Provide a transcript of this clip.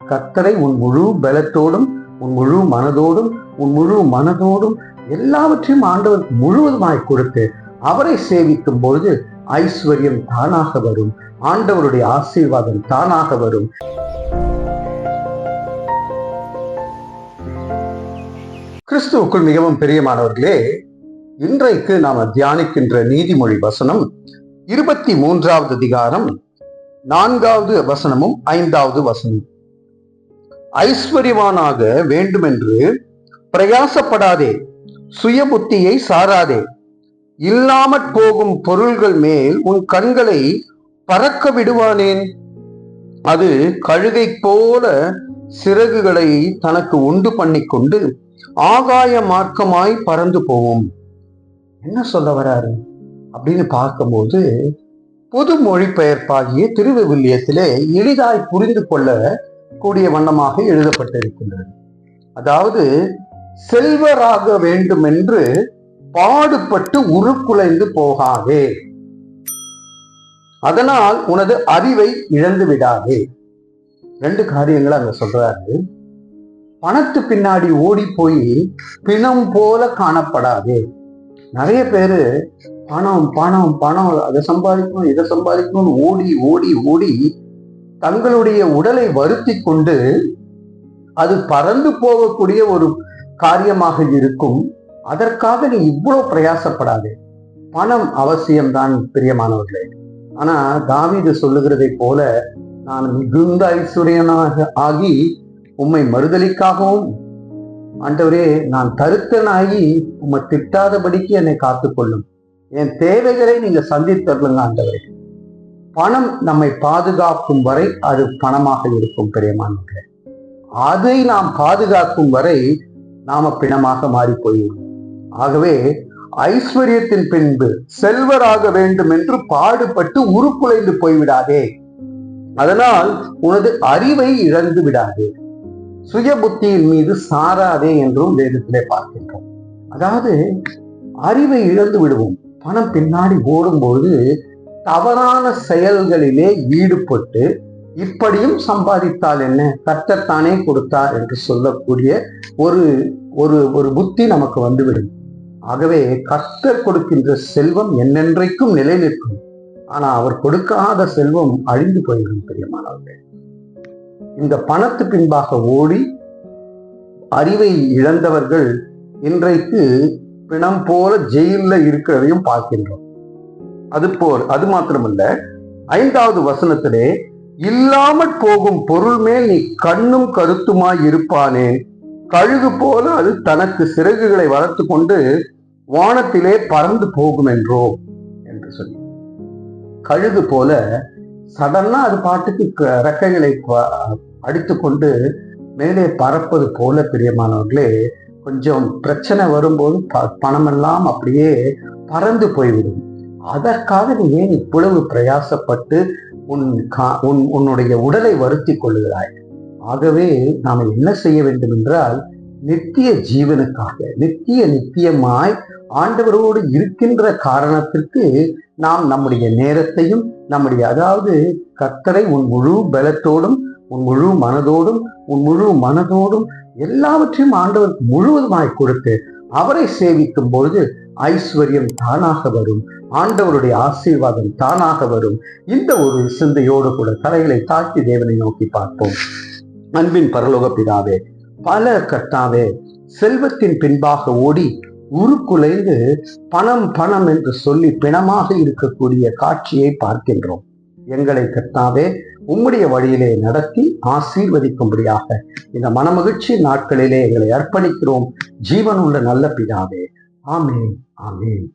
கத்தரை உன் முழு பலத்தோடும் உன் முழு மனதோடும் உன் முழு மனதோடும் எல்லாவற்றையும் ஆண்டவர் முழுவதுமாய் கொடுத்து அவரை சேவிக்கும் பொழுது ஐஸ்வர்யம் தானாக வரும். ஆண்டவருடைய ஆசீர்வாதம் தானாக வரும். கிறிஸ்துவுக்குள் மிகவும் பிரியமானவர்களே இன்றைக்கு நாம் தியானிக்கின்ற நீதிமொழி வசனம் இருபத்தி மூன்றாவது அதிகாரம் நான்காவது வசனமும் ஐந்தாவது வசனம் ஐஸ்வர்யவானாக வேண்டுமென்று பிரயாசப்படாதே சுய புத்தியை சாராதே. இல்லாமற் போகும் பொருள்கள் மேல் உன் கண்களை பறக்க விடுவானேன். அது கழுகை போல சிறகுகளை தனக்கு உண்டு பண்ணிக்கொண்டு ஆகாய மார்க்கமாய் பறந்து போவோம் என்ன சொல்ல வராரு? அப்படின்னு பார்க்கும்போது பொது மொழிபெயர்ப்பாகிய திருவிவிலியத்திலே எளிதாய் புரிந்து கொள்ள கூடிய வண்ணமாக எழுதப்பட்டிருக்கின்றது. அதாவது செல்வராக வேண்டும் என்று பாடுபட்டு உருக்குலைந்து போகாதே. அதனால் உனது அறிவை இழந்து விடாதே. ரெண்டு காரியங்களை அங்க சொல்றாரு. பணத்து பின்னாடி ஓடி போய் பிணம் போல காணப்படாதே. நிறைய பேரு பணம் பணம் பணம் அதை சம்பாதிக்கணும் இதை சம்பாதிக்கணும்னு ஓடி ஓடி ஓடி தங்களுடைய உடலை வருத்தி கொண்டு அது பறந்து போகக்கூடிய ஒரு காரியமாக இருக்கும். அதற்காக நீ இவ்வளவு பிரயாசப்படாதே. பணம் அவசியம்தான் பிரியமானவர்களே. ஆனா தாவிது சொல்லுகிறதை போல நான் மிகுந்த ஐஸ்வர்யனாக ஆகி உம்மை மறுதலிக்காகவும் ஆண்டவரே நான் தருத்தனாகி உம்மை திட்டாதபடிக்கு என்னை காத்துக்கொள்ளும். என் தேவைகளை நீங்க சந்தித்தருளுங்க ஆண்டவரே. பணம் நம்மை பாதுகாக்கும் வரை அது பணமாக இருக்கும் பிரியமானவர்களே அதை நாம் பாதுகாக்கும் வரை நாம பிணமாக மாறி போயிடும் ஆகவே ஐஸ்வர்யத்தின் பின்பு செல்வராக வேண்டும் என்று பாடுபட்டு உருக்குலைந்து போய்விடாதே. அதனால் உனது அறிவை இழந்து விடாதே. சுய புத்தியின் மீது சாராதே என்றும் வேதத்திலே பார்க்கின்றோம். அதாவது அறிவை இழந்து விடுவோம். பணம் பின்னாடி ஓடும்போது தவறான செயல்களிலே ஈடுபட்டு இப்படியும் சம்பாதித்தால் என்ன? கர்த்தத்தானே கொடுத்தார் என்று சொல்லக்கூடிய ஒரு ஒரு ஒரு புத்தி நமக்கு வந்துவிடும். ஆகவே கர்த்தர் கொடுக்கின்ற செல்வம் என்னென்றைக்கும் நிலை நிற்கும் ஆனா அவர் கொடுக்காத செல்வம் அழிந்து போயிடும் பிரியமானவர்கள். இந்த பணத்து பின்பாக ஓடி அறிவை இழந்தவர்கள் இன்றைக்கு பிணம் போல ஜெயிலில் இருக்கிறதையும் பார்க்கின்றோம். அது போர் அது மாத்திரமல்ல. ஐந்தாவது வசனத்திலே இல்லாமற் போகும் பொருள் மேல் நீ கண்ணும் கருத்துமாய் இருப்பானேன் கழுகு போல அது தனக்கு சிறகுகளை வளர்த்து கொண்டு வானத்திலே பறந்து போகும் என்றோ என்று சொல்லி. கழுகு போல சடனா அது பாட்டுக்கு க- ரெக்கைகளை அடித்து கொண்டு மேலே பறப்பது போல பிரியமானவர்களே கொஞ்சம் பிரச்சனை வரும்போது ப- பணமெல்லாம் அப்படியே பறந்து போய்விடும். அதற்காக நீ ஏன் இவ்வளவு பிரயாசப்பட்டு உன் கா- உன் உன்னுடைய உடலை வருத்தி கொள்ளுகிறாய்? ஆகவே நாம் என்ன செய்ய வேண்டும் என்றால் நித்திய ஜீவனுக்காக நித்திய நித்தியமாய் ஆண்டவரோடு இருக்கின்ற காரணத்திற்கு நாம் நம்முடைய நேரத்தையும் நம்முடைய அதாவது கத்தரை உன் முழு பலத்தோடும் உன் முழு மனதோடும் உன் முழு மனதோடும் எல்லாவற்றையும் ஆண்டவருக்கு முழுவதுமாய் கொடுத்து அவரை சேவிக்கும் பொழுது ஐஸ்வர்யம் தானாக வரும். ஆண்டவருடைய ஆசீர்வாதம் தானாக வரும். இந்த ஒரு சிந்தையோடு கூட தலைகளை தாழ்த்தி தேவனை நோக்கி பார்ப்போம். அன்பின் பரலோக பிதாவே பல கர்த்தாவே செல்வத்தின் பின்பாக ஓடி உருக்குலைந்து பணம் பணம் என்று சொல்லி பிணமாக இருக்கக்கூடிய காட்சியை பார்க்கின்றோம். எங்களை கர்த்தாவே உம்முடைய வழியிலே நடத்தி ஆசீர்வதிக்கும்படியாக இந்த மனமகிழ்ச்சி நாட்களிலே எங்களை அர்ப்பணிக்கிறோம். ஜீவனுள்ள நல்ல பிதாவே. ஆமேன் ஆமேன்.